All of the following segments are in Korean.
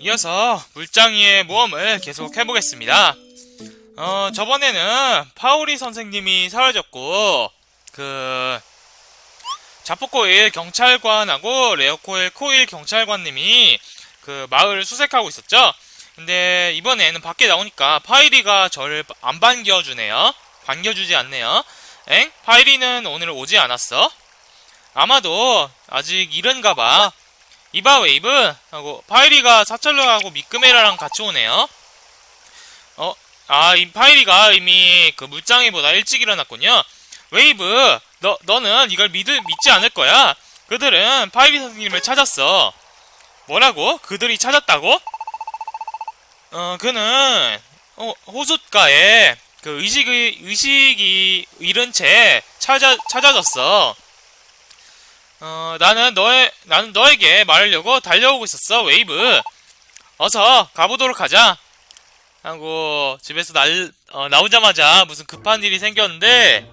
이어서 물장이의 모험을 계속 해보겠습니다. 어, 저번에는 파오리 선생님이 사라졌고, 그, 자포코일 경찰관하고 레오코일 코일 경찰관님이 그 마을을 수색하고 있었죠? 근데 이번에는 밖에 나오니까 파이리가 저를 안 반겨주네요. 반겨주지 않네요. 엥? 파이리는 오늘 오지 않았어? 아마도 아직 이른가 봐. 이바 웨이브 하고 파이리가 사철러하고 미끄메라랑 같이 오네요. 어, 아, 이 파이리가 이미 그 물장이보다 일찍 일어났군요. 웨이브, 너 너는 이걸 믿 믿지 않을 거야. 그들은 파이리 선생님을 찾았어. 뭐라고? 그들이 찾았다고? 어, 그는 어, 호숫가에 그 의식이 의식이 잃은 채 찾아 찾아졌어. 어, 나는 너의, 나는 너에게 말하려고 달려오고 있었어, 웨이브. 어서 가보도록 하자. 하고, 집에서 날, 어, 나오자마자 무슨 급한 일이 생겼는데,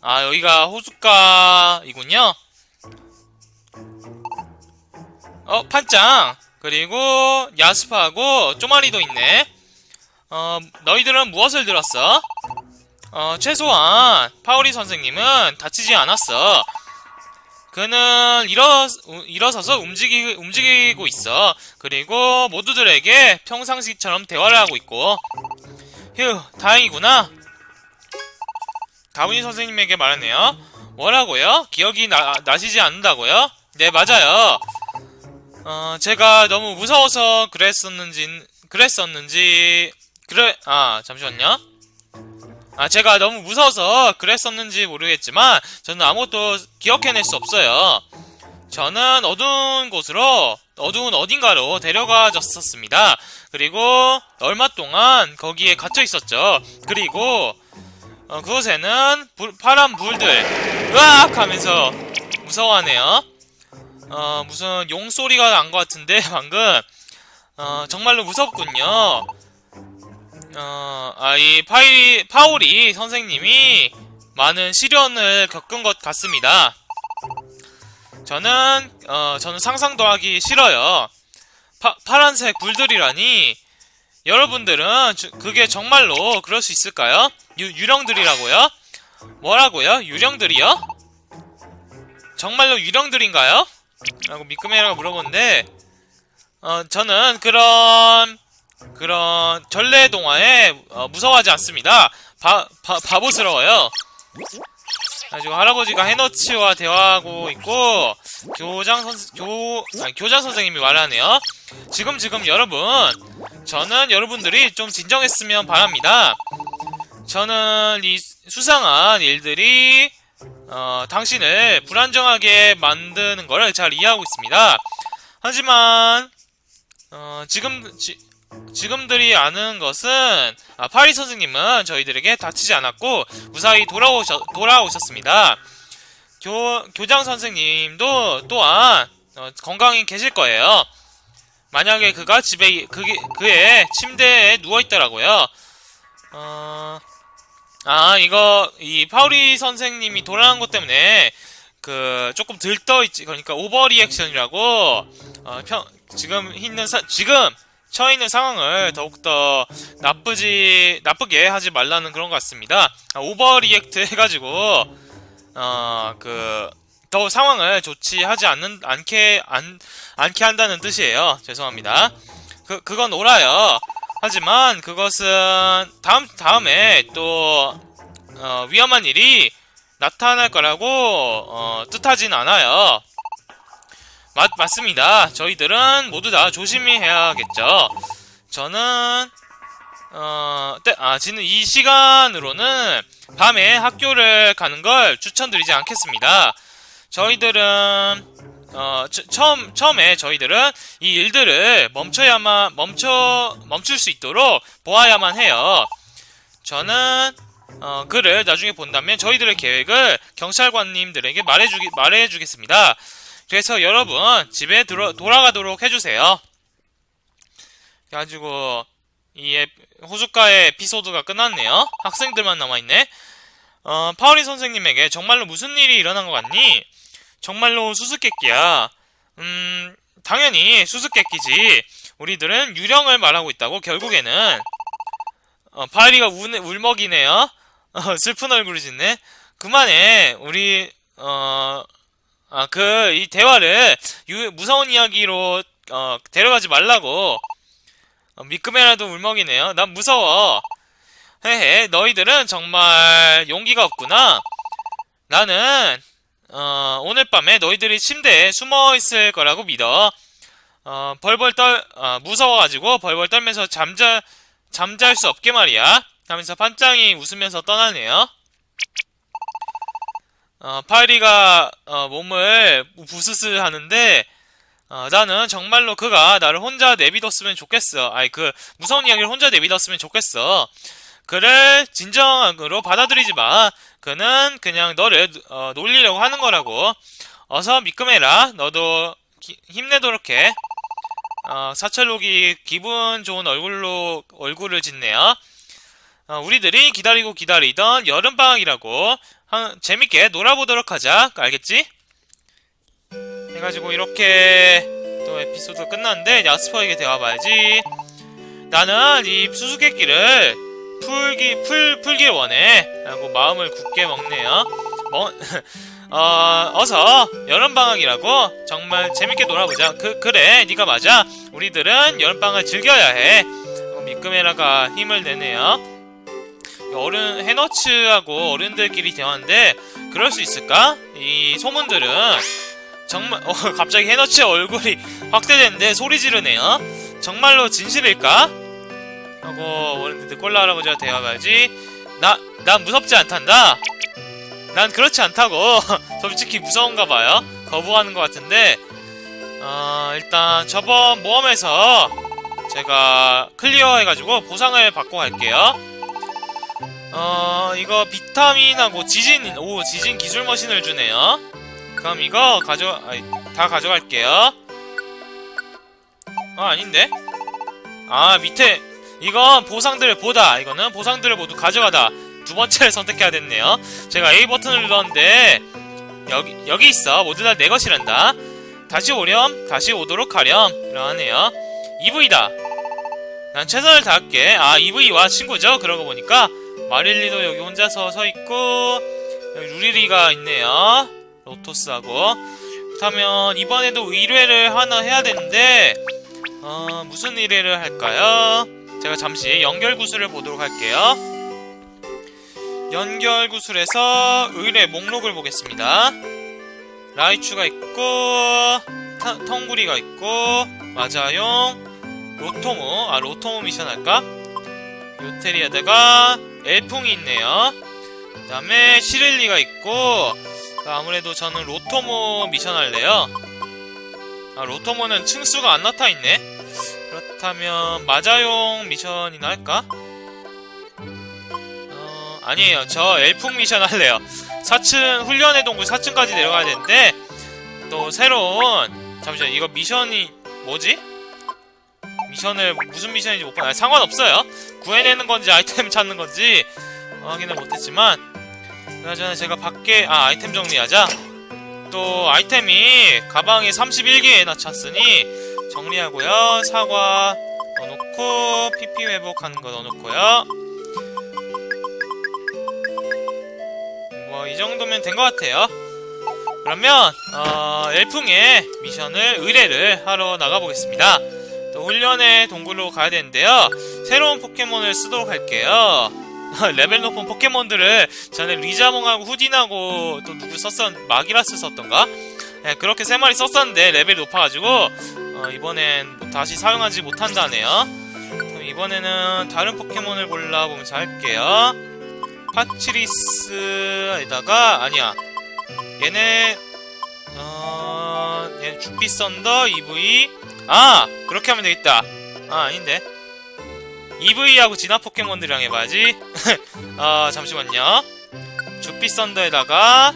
아, 여기가 호숫가이군요. 어, 판짱. 그리고, 야스파하고, 쪼마리도 있네. 어, 너희들은 무엇을 들었어? 어, 최소한, 파오리 선생님은 다치지 않았어. 그는 일어, 일어서서 움직이, 움직이고 있어. 그리고 모두들에게 평상시처럼 대화를 하고 있고. 휴, 다행이구나. 다문이 선생님에게 말하네요. 뭐라고요? 기억이 나, 나시지 않는다고요? 네, 맞아요. 어, 제가 너무 무서워서 그랬었는지, 그랬었는지, 그래, 아, 잠시만요. 아, 제가 너무 무서워서 그랬었는지 모르겠지만, 저는 아무것도 기억해낼 수 없어요. 저는 어두운 곳으로, 어두운 어딘가로 데려가졌었습니다. 그리고 얼마 동안 거기에 갇혀 있었죠. 그리고, 어, 그곳에는 불- 파란 불들, 으악! 하면서 무서워하네요. 어, 무슨 용 소리가 난 것 같은데, 방금. 어, 정말로 무섭군요. 어, 아, 이 파이, 파오리 선생님이 많은 시련을 겪은 것 같습니다. 저는, 어, 저는 상상도 하기 싫어요. 파, 파란색 불들이라니, 여러분들은 주- 그게 정말로 그럴 수 있을까요? 유, 유령들이라고요? 뭐라고요? 유령들이요? 정말로 유령들인가요? 라고 미끄메라가 물어보는데, 어, 저는 그런, 그런 전래 동화에 어, 무서워하지 않습니다. 바, 바, 바보스러워요. 가지고 할아버지가 해너치와 대화하고 있고 교장 선 교, 아니, 교장 선생님이 말하네요. 지금 지금 여러분, 저는 여러분들이 좀 진정했으면 바랍니다. 저는 이 수상한 일들이 어, 당신을 불안정하게 만드는 것을 잘 이해하고 있습니다. 하지만 어, 지금 지, 지금들이 아는 것은 아, 파리 선생님은 저희들에게 다치지 않았고 무사히 돌아오셨, 돌아오셨습니다. 교, 교장 선생님도 또한 어, 건강히 계실 거예요. 만약에 그가 집에 그게, 그의 침대에 누워 있더라고요. 어, 아 이거 이 파우리 선생님이 돌아간 것 때문에 그 조금 들떠 있지 그러니까 오버 리액션이라고 어, 평, 지금 있는 사, 지금 처해 있는 상황을 더욱더 나쁘지 나쁘게 하지 말라는 그런 것 같습니다. 아, 오버 리액트 해가지고 어그 더 상황을 좋지 하지 않는 않게 안 않게 한다는 뜻이에요. 죄송합니다. 그 그건 옳아요. 하지만 그것은 다음 다음에 또 어, 위험한 일이 나타날 거라고 어, 뜻하진 않아요. 맞, 맞습니다. 저희들은 모두 다 조심히 해야겠죠. 저는, 어, 때, 아, 지금 이 시간으로는 밤에 학교를 가는 걸 추천드리지 않겠습니다. 저희들은, 어, 처, 처음, 처음에 저희들은 이 일들을 멈춰야만, 멈춰, 멈출 수 있도록 보아야만 해요. 저는, 어, 글을 나중에 본다면 저희들의 계획을 경찰관님들에게 말해주기, 말해주겠습니다. 그래서 여러분 집에 들어, 돌아가도록 해주세요. 그래가지고 이 에- 호숫가의 에피소드가 끝났네요. 학생들만 남아있네. 어, 파오리 선생님에게 정말로 무슨 일이 일어난 것 같니? 정말로 수수께끼야. 음, 당연히 수수께끼지. 우리들은 유령을 말하고 있다고 결국에는 어, 파이리가 울, 울먹이네요. 어, 슬픈 얼굴을 짓네. 그만해. 우리 어, 아, 그, 이 대화를 유, 무서운 이야기로 어, 데려가지 말라고. 어, 미끄메라도 울먹이네요. 난 무서워. 헤헤, 너희들은 정말 용기가 없구나. 나는 어, 오늘 밤에 너희들이 침대에 숨어 있을 거라고 믿어. 어, 벌벌 떨, 어, 무서워가지고 벌벌 떨면서 잠자, 잠잘 수 없게 말이야. 하면서 반장이 웃으면서 떠나네요. 어, 파이리가 어, 몸을 부스스 하는데 어, 나는 정말로 그가 나를 혼자 내비뒀으면 좋겠어. 아이 그 무서운 이야기를 혼자 내비뒀으면 좋겠어. 그를 진정으로 받아들이지 마. 그는 그냥 너를 어, 놀리려고 하는 거라고. 어서 믿음해라. 너도 기- 힘내도록 해. 어, 사철록이 기분 좋은 얼굴로 얼굴을 짓네요. 어, 우리들이 기다리고 기다리던 여름방학이라고 한- 재밌게 놀아보도록 하자. 알겠지? 해가지고 이렇게 또 에피소드 끝났는데 야스퍼에게 대화봐야지. 나는 이 수수께끼를 풀기 풀 풀길 원해. 라고 마음을 굳게 먹네요. 먹 어, 어서 여름 방학이라고 정말 재밌게 놀아보자. 그, 그래, 네가 맞아. 우리들은 여름 방학을 즐겨야 해. 어, 미끄메라가 힘을 내네요. 어른, 해너츠하고 어른들끼리 대화인데, 그럴 수 있을까? 이 소문들은, 정말, 어, 갑자기 해너츠 얼굴이 확대됐는데 소리 지르네요. 정말로 진실일까? 하고, 어른들 꼴라 할아버지와 대화하지. 나, 난 무섭지 않단다. 난 그렇지 않다고. 솔직히 무서운가 봐요. 거부하는 것 같은데, 어, 일단 저번 모험에서 제가 클리어 해가지고 보상을 받고 갈게요. 어, 이거 비타민하고 지진, 오, 지진 기술 머신을 주네요. 그럼 이거 가져, 아니, 다 가져갈게요. 아, 아닌데? 아, 밑에, 이건 보상들을 보다. 이거는 보상들을 모두 가져가다. 두 번째를 선택해야 됐네요. 제가 A 버튼을 눌렀는데 여기 여기 있어. 모두 다 내 것이란다. 다시 오렴. 다시 오도록 하렴. 이러하네요. EV다. 난 최선을 다할게. 아 EV와 친구죠. 그러고 보니까 마릴리도 여기 혼자서 서 있고 여기 루리리가 있네요. 로토스하고 그렇다면 이번에도 의뢰를 하나 해야 되는데 어, 무슨 의뢰를 할까요? 제가 잠시 연결 구슬을 보도록 할게요. 연결 구슬에서 의뢰 목록을 보겠습니다. 라이추가 있고 타- 텅구리가 있고 마자용 로토무 아 로토무 미션 할까? 요테리아다가 엘풍이 있네요. 그 다음에 시릴리가 있고 아무래도 저는 로토모 미션 할래요. 아 로토모는 층수가 안 나타 있네. 그렇다면 마자용 미션이나 할까? 어, 아니에요. 저 엘풍 미션 할래요. 4층 훈련의 동굴 4층까지 내려가야 되는데 또 새로운 잠시만 이거 미션이 뭐지? 미션을 무슨 미션인지 못 봐. 아니, 상관없어요. 구해내는 건지 아이템 찾는 건지 확인을 못했지만 그나저나 제가 밖에 아 아이템 정리하자. 또 아이템이 가방에 31개나 찼으니 정리하고요. 사과 넣어놓고 PP 회복하는 거 넣어놓고요. 뭐 이 정도면 된 것 같아요. 그러면 어, 엘풍의 미션을 의뢰를 하러 나가보겠습니다. 또 훈련의 동굴로 가야 되는데요. 새로운 포켓몬을 쓰도록 할게요. 레벨 높은 포켓몬들을 전에 리자몽하고 후딘하고 또 누구 썼었 마기라스 썼던가? 네, 그렇게 세 마리 썼었는데 레벨이 높아가지고 어, 이번엔 뭐 다시 사용하지 못한다네요. 그럼 이번에는 다른 포켓몬을 골라보면서 할게요. 파치리스에다가 아니야. 얘네 어 얘는 주피 썬더 EV 아 그렇게 하면 되겠다. 아 아닌데. EV하고 진화 포켓몬들이랑 해봐야지. 어 잠시만요. 주피 썬더에다가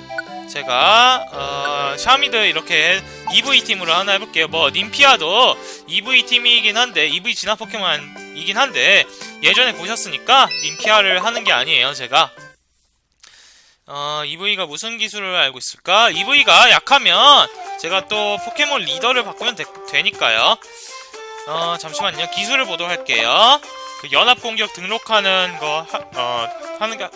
제가 어 샤미드 이렇게 EV 팀으로 하나 해볼게요. 뭐 님피아도 EV 팀이긴 한데 EV 진화 포켓몬이긴 한데 예전에 보셨으니까 님피아를 하는 게 아니에요. 제가 어, EV가 무슨 기술을 알고 있을까? EV가 약하면 제가 또 포켓몬 리더를 바꾸면 되, 니까요 어, 잠시만요. 기술을 보도록 할게요. 그 연합 공격 등록하는 거, 하, 어, 하는 가,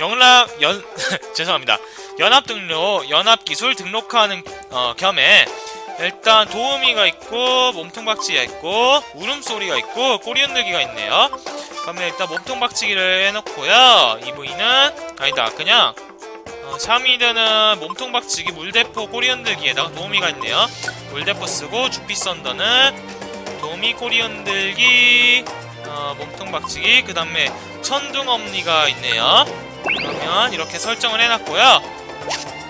연락, 연, 죄송합니다. 연합 등록, 연합 기술 등록하는, 어, 겸해, 일단 도우미가 있고, 몸통박치기가 있고, 울음소리가 있고, 꼬리 흔들기가 있네요. 그러면 일단 몸통박치기를 해놓고요. EV는, 아니다, 그냥, 어, 샤미드는 몸통 박치기, 물대포, 꼬리 흔들기에다가 도우미가 있네요. 물대포 쓰고, 주피 썬더는, 도우미, 꼬리 흔들기, 어, 몸통 박치기, 그 다음에 천둥 엄니가 있네요. 그러면 이렇게 설정을 해놨고요.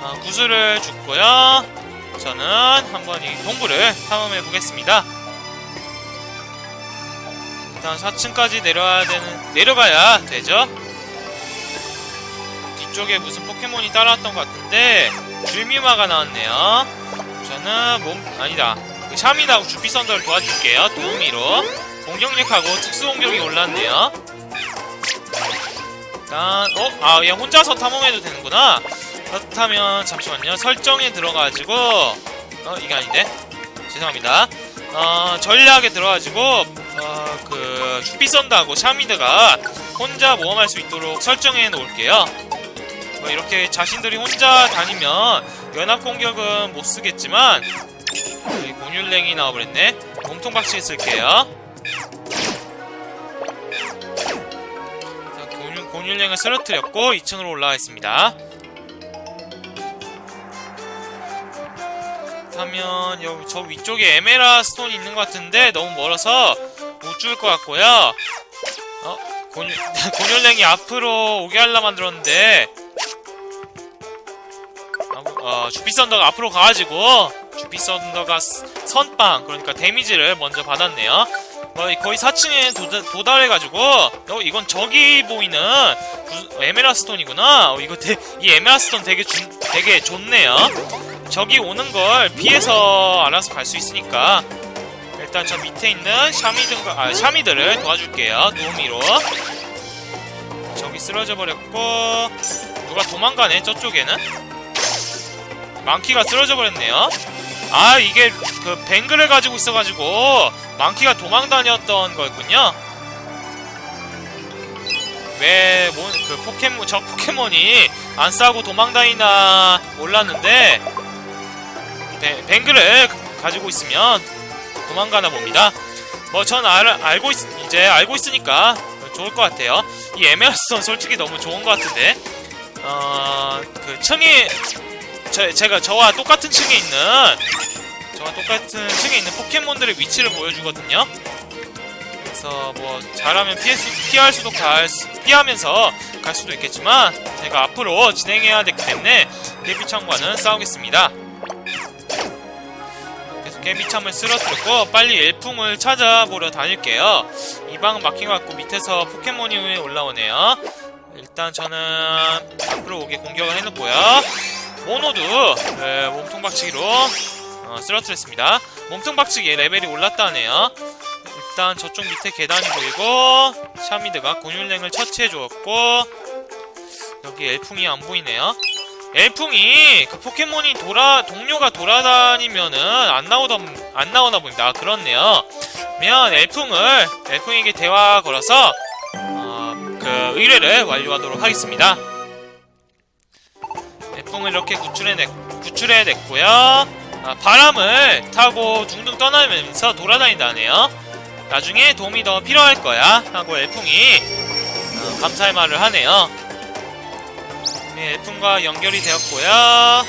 어, 구슬을 줬고요. 저는 한번 이 동굴을 탐험해 보겠습니다. 일단 4층까지 내려야 되는 내려가야 되죠. 뒤쪽에 무슨 포켓몬이 따라왔던 것 같은데 줄미마가 나왔네요. 저는 몸 아니다. 그 샤미나하고 주피 썬더를 도와줄게요. 도우미로 공격력하고 특수 공격이 올랐네요. 일단 어? 아, 얘 혼자서 탐험해도 되는구나. 그렇다면 잠시만요. 설정에 들어가지고 어 이게 아닌데 죄송합니다. 어 전략에 들어가지고 어그 슈피 썬다하고 샤미드가 혼자 모험할 수 있도록 설정해 놓을게요. 뭐 이렇게 자신들이 혼자 다니면 연합 공격은 못 쓰겠지만 여기 곤율랭이 나와버렸네. 몸통 박치기 쓸게요. 자, 곤율랭을 쓰러뜨렸고 2층으로 올라가 있습니다. 하면 여기 저 위쪽에 에메라 스톤이 있는 것 같은데 너무 멀어서 못 줄 것 같고요. 어 곤율 곤율랭이 앞으로 오게 하려 만들었는데 어 주피 썬더가 앞으로 가가지고 주피 썬더가 스- 선빵 그러니까 데미지를 먼저 받았네요. 뭐 거의 4층에 도달, 도달 해가지고 어 이건 저기 보이는 구- 에메라 스톤이구나. 어, 이거 되, 이 에메라 스톤 되게 준- 되게 좋네요. 적이 오는 걸 피해서 알아서 갈 수 있으니까 일단 저 밑에 있는 샤미든가 아 샤미들을 도와줄게요 도우미로 저기 쓰러져 버렸고 누가 도망가네 저쪽에는 망키가 쓰러져 버렸네요 아 이게 그 뱅글을 가지고 있어가지고 망키가 도망 다녔던 거였군요 왜그 포켓몬 저 포켓몬이 안 싸고 도망 다니나 몰랐는데 뱅- 뱅글을 가지고 있으면 도망가나 봅니다. 뭐 전 알고 있, 이제 알고 있으니까 좋을 것 같아요. 이 에메랄스톤 솔직히 너무 좋은 것 같은데 어그 층이 저, 제가 저와 똑같은 층에 있는 저와 똑같은 층에 있는 포켓몬들의 위치를 보여주거든요. 그래서 뭐 잘하면 피할, 수, 피할 수도 갈 수- 피하면서 갈 수도 있겠지만 제가 앞으로 진행해야 되기 때문에 깨비창과는 싸우겠습니다. 계속 깨비참을 쓰러뜨렸고 빨리 엘풍을 찾아보러 다닐게요. 이방 막힌 것 같고 밑에서 포켓몬이 올라오네요. 일단 저는 앞으로 오게 공격을 해놓고요. 모노도 네, 몸통 박치기로 어, 쓰러뜨렸습니다. 몸통 박치기 레벨이 올랐다네요. 일단 저쪽 밑에 계단이 보이고 샤미드가 곤율랭을 처치해 주었고 여기 엘풍이 안 보이네요. 엘풍이 그 포켓몬이 돌아 동료가 돌아다니면은 안 나오던 안 나오나 봅니다. 아, 그렇네요. 그러면 엘풍을 엘풍에게 대화 걸어서 어, 그 의뢰를 완료하도록 하겠습니다. 엘풍을 이렇게 구출해 냈 구출해 냈고요. 아, 바람을 타고 둥둥 떠나면서 돌아다닌다네요. 나중에 도움이 더 필요할 거야 하고 엘풍이 어, 감사의 말을 하네요. 네, 엘풍과 연결이 되었고요.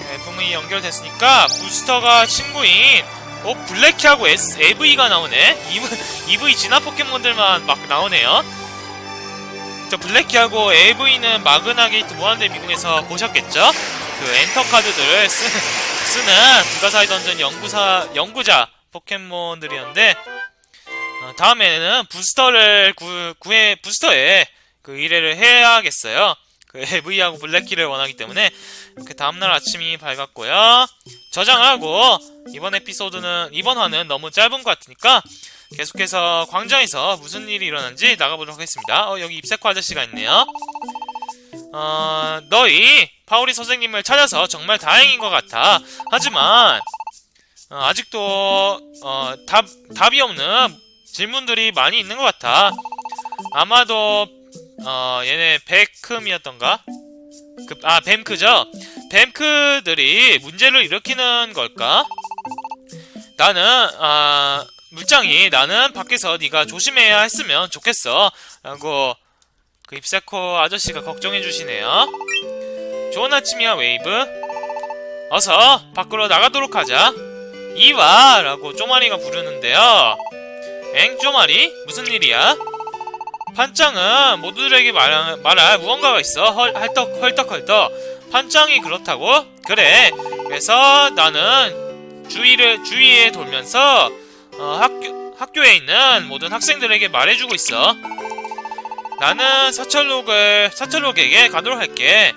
네, 엘풍이 연결됐으니까 부스터가 친구인 어 블랙키하고 S, AV가 나오네. EV, EV 진화 포켓몬들만 막 나오네요. 저 블랙키하고 AV는 마그나 게이트 무한대 미궁에서 보셨겠죠? 그 엔터 카드들을 쓰, 쓰는 불가사의 던전 연구사 연구자 포켓몬들이었는데 어, 다음에는 부스터를 구, 구해 부스터에 그 의뢰를 해야겠어요. 그 AV하고 블랙키를 원하기 때문에 그 다음날 아침이 밝았고요. 저장하고 이번 에피소드는 이번 화는 너무 짧은 것 같으니까 계속해서 광장에서 무슨 일이 일어난지 나가보도록 하겠습니다. 어, 여기 입세코 아저씨가 있네요. 어, 너희 파오리 선생님을 찾아서 정말 다행인 것 같아. 하지만 어, 아직도 어, 답 답이 없는 질문들이 많이 있는 것 같아. 아마도 어, 얘네 베크미였던가? 그, 아 뱀크죠. 뱀크들이 문제를 일으키는 걸까? 나는 아 물장이 나는 밖에서 네가 조심해야 했으면 좋겠어. 라고 그 입사코 아저씨가 걱정해 주시네요. 좋은 아침이야 웨이브. 어서 밖으로 나가도록 하자. 이와 라고 쪼마리가 부르는데요. 엥 쪼마리? 무슨 일이야? 판짱은 모두들에게 말, 말할 무언가가 있어. 헐, 헐떡 헐떡헐떡. 판짱이 그렇다고? 그래. 그래서 나는 주위를 주위에 돌면서 어, 학교 학교에 있는 모든 학생들에게 말해주고 있어. 나는 사철록을 사철록에게 가도록 할게.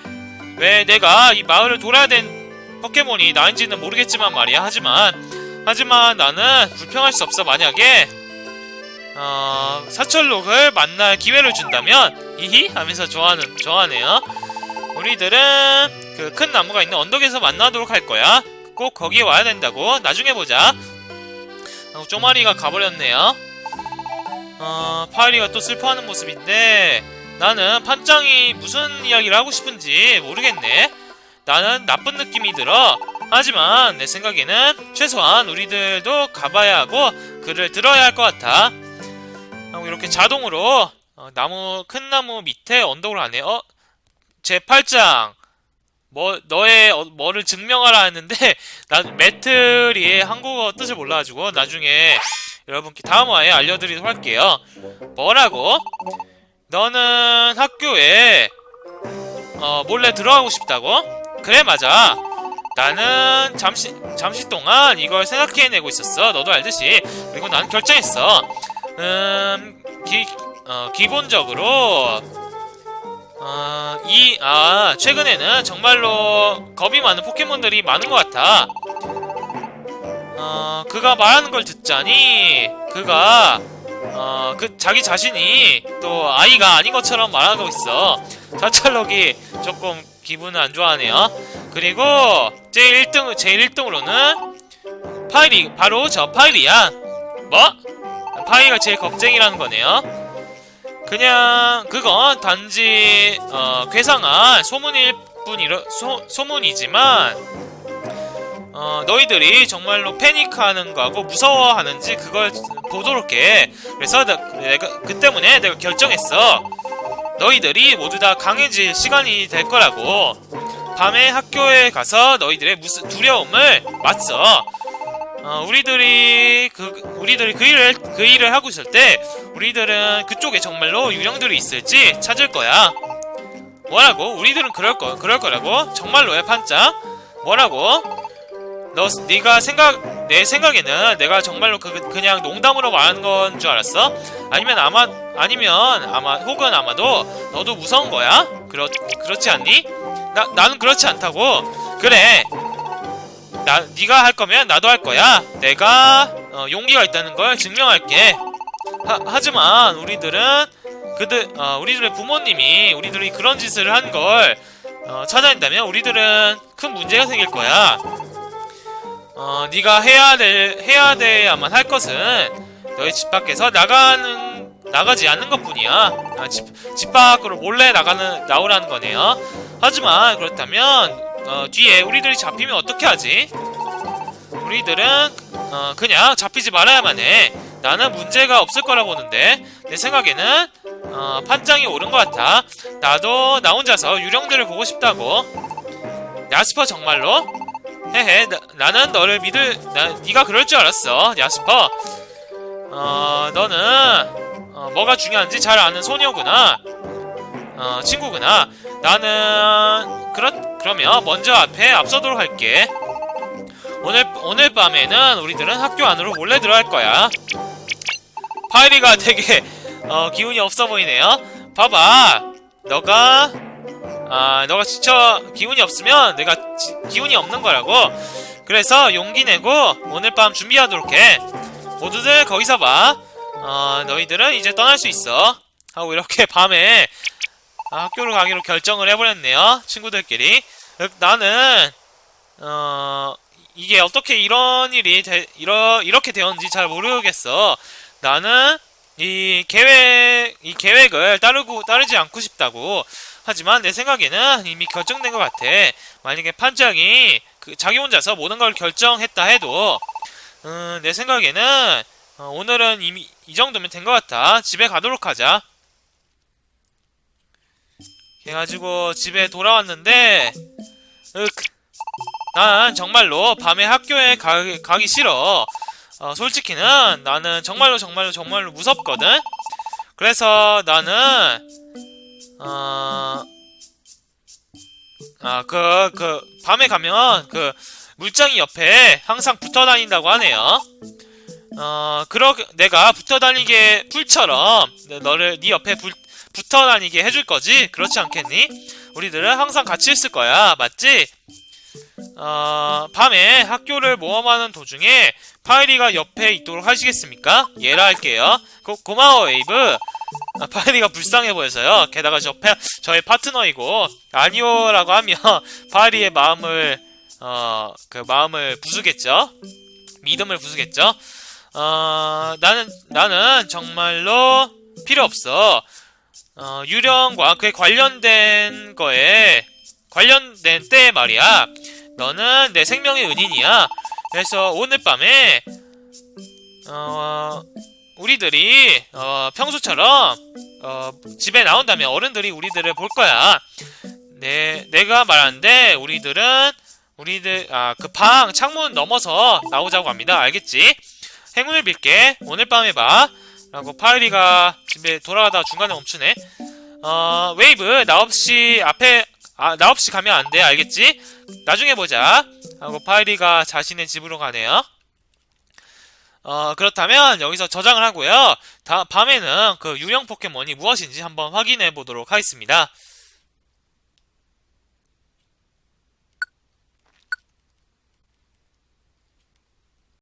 왜 내가 이 마을을 돌아야 된 포켓몬이 나인지는 모르겠지만 말이야. 하지만 하지만 나는 불평할 수 없어. 만약에 어, 사철록을 만날 기회를 준다면 이히 하면서 좋아하는 좋아하네요. 우리들은 그 큰 나무가 있는 언덕에서 만나도록 할 거야. 꼭 거기에 와야 된다고. 나중에 보자. 어, 쪼마리가 가버렸네요. 어, 파이리가 또 슬퍼하는 모습인데 나는 판짱이 무슨 이야기를 하고 싶은지 모르겠네. 나는 나쁜 느낌이 들어. 하지만 내 생각에는 최소한 우리들도 가봐야 하고 그를 들어야 할 것 같아. 하고 이렇게 자동으로 어, 나무 큰 나무 밑에 언덕을 하네. 어? 제 팔짱. 뭐 너의 어, 뭐를 증명하라 했는데 나 매트리의 한국어 뜻을 몰라가지고 나중에 여러분께 다음 화에 알려드리도록 할게요. 뭐라고? 너는 학교에 어, 몰래 들어가고 싶다고? 그래 맞아. 나는 잠시 잠시 동안 이걸 생각해내고 있었어. 너도 알듯이. 그리고 난 결정했어. 음, 기, 어, 기본적으로 어, 이, 아, 최근에는 정말로 겁이 많은 포켓몬들이 많은 것 같아. 어, 그가 말하는 걸 듣자니, 그가, 어, 그, 자기 자신이 또 아이가 아닌 것처럼 말하고 있어. 사찰록이 조금 기분을 안 좋아하네요. 그리고, 제 1등, 제 1등으로는, 파이리, 바로 저 파이리야. 뭐? 파이가 제일 겁쟁이라는 거네요. 그냥 그건 단지 어, 괴상한 소문일 뿐이라 소, 소문이지만 어, 너희들이 정말로 패닉하는 거하고 무서워하는지 그걸 보도록 해. 그래서 나, 내가 그 때문에 내가 결정했어. 너희들이 모두 다 강해질 시간이 될 거라고. 밤에 학교에 가서 너희들의 무슨 두려움을 맞서. 어, 우리들이 그 우리들이 그 일을 그 일을 하고 있을 때 우리들은 그쪽에 정말로 유령들이 있을지 찾을 거야. 뭐라고? 우리들은 그럴 거 그럴 거라고? 정말로야 판짱? 뭐라고? 너 네가 생각 내 생각에는 내가 정말로 그 그냥 농담으로 말하는 건줄 알았어? 아니면 아마 아니면 아마 혹은 아마도 너도 무서운 거야? 그렇 그렇지 않니? 나 나는 그렇지 않다고. 그래. 나 네가 할 거면 나도 할 거야. 내가 어, 용기가 있다는 걸 증명할게. 하, 하지만 우리들은 그들 어, 우리들의 부모님이 우리들이 그런 짓을 한걸 어, 찾아낸다면 우리들은 큰 문제가 생길 거야. 어, 네가 해야 될 해야 돼야만 할 것은 너희 집 밖에서 나가는 나가지 않는 것뿐이야. 아, 집, 집 밖으로 몰래 나가는 나오라는 거네요. 하지만 그렇다면 어, 뒤에 우리들이 잡히면 어떻게 하지? 우리들은 어, 그냥 잡히지 말아야만 해. 나는 문제가 없을 거라 보는데 내 생각에는 어, 판장이 옳은 것 같아. 나도 나 혼자서 유령들을 보고 싶다고. 야스퍼 정말로? 헤헤, 나, 는 너를 믿을, 나, 네가 그럴 줄 알았어, 야스퍼. 어, 너는 어, 뭐가 중요한지 잘 아는 소녀구나. 어, 친구구나. 나는 그렇 그러면 먼저 앞에 앞서도록 할게. 오늘 오늘 밤에는 우리들은 학교 안으로 몰래 들어갈 거야. 파이리가 되게 어, 기운이 없어 보이네요. 봐봐, 너가 아 너가 지쳐 기운이 없으면 내가 지, 기운이 없는 거라고. 그래서 용기 내고 오늘 밤 준비하도록 해. 모두들 거기서 봐. 어, 너희들은 이제 떠날 수 있어. 하고 이렇게 밤에 아, 학교를 가기로 결정을 해버렸네요. 친구들끼리. 어, 나는, 어, 이게 어떻게 이런 일이, 되, 이러, 이렇게 되었는지 잘 모르겠어. 나는 이 계획, 이 계획을 따르고, 따르지 않고 싶다고. 하지만 내 생각에는 이미 결정된 것 같아. 만약에 판장이 그 자기 혼자서 모든 걸 결정했다 해도, 음, 내 생각에는 어, 오늘은 이미 이 정도면 된 것 같아. 집에 가도록 하자. 그래가지고 집에 돌아왔는데, 윽, 난 정말로 밤에 학교에 가, 가기 싫어. 어, 솔직히는 나는 정말로 정말로 정말로 무섭거든. 그래서 나는 어, 아, 그, 그, 밤에 가면, 그, 물장이 옆에 항상 붙어 다닌다고 하네요. 어, 그러, 내가 붙어 다니게, 풀처럼, 네, 너를, 네 옆에 불, 붙어 다니게 해줄 거지? 그렇지 않겠니? 우리들은 항상 같이 있을 거야. 맞지? 어, 밤에 학교를 모험하는 도중에 파이리가 옆에 있도록 하시겠습니까? 예라 할게요. 고, 고마워, 웨이브. 아, 파이리가 불쌍해 보여서요. 게다가 저 파, 저의 파트너이고 아니오라고 하면 파이리의 마음을 어 그 마음을 부수겠죠. 믿음을 부수겠죠. 어 나는 나는 정말로 필요 없어. 어 유령과 그에 관련된 거에 관련된 때에 말이야. 너는 내 생명의 은인이야. 그래서 오늘 밤에 어 우리들이 어, 평소처럼 어, 집에 나온다면 어른들이 우리들을 볼 거야. 네, 내가 말하는데 우리들은 우리들 아 그 방 창문 넘어서 나오자고 합니다. 알겠지? 행운을 빌게. 오늘 밤에 봐. 라고 파이리가 집에 돌아가다가 중간에 멈추네. 어 웨이브 나 없이 앞에 아, 나 없이 가면 안 돼. 알겠지? 나중에 보자. 하고 파이리가 자신의 집으로 가네요. 어, 그렇다면 여기서 저장을 하고요. 다, 밤에는 그 유령 포켓몬이 무엇인지 한번 확인해 보도록 하겠습니다.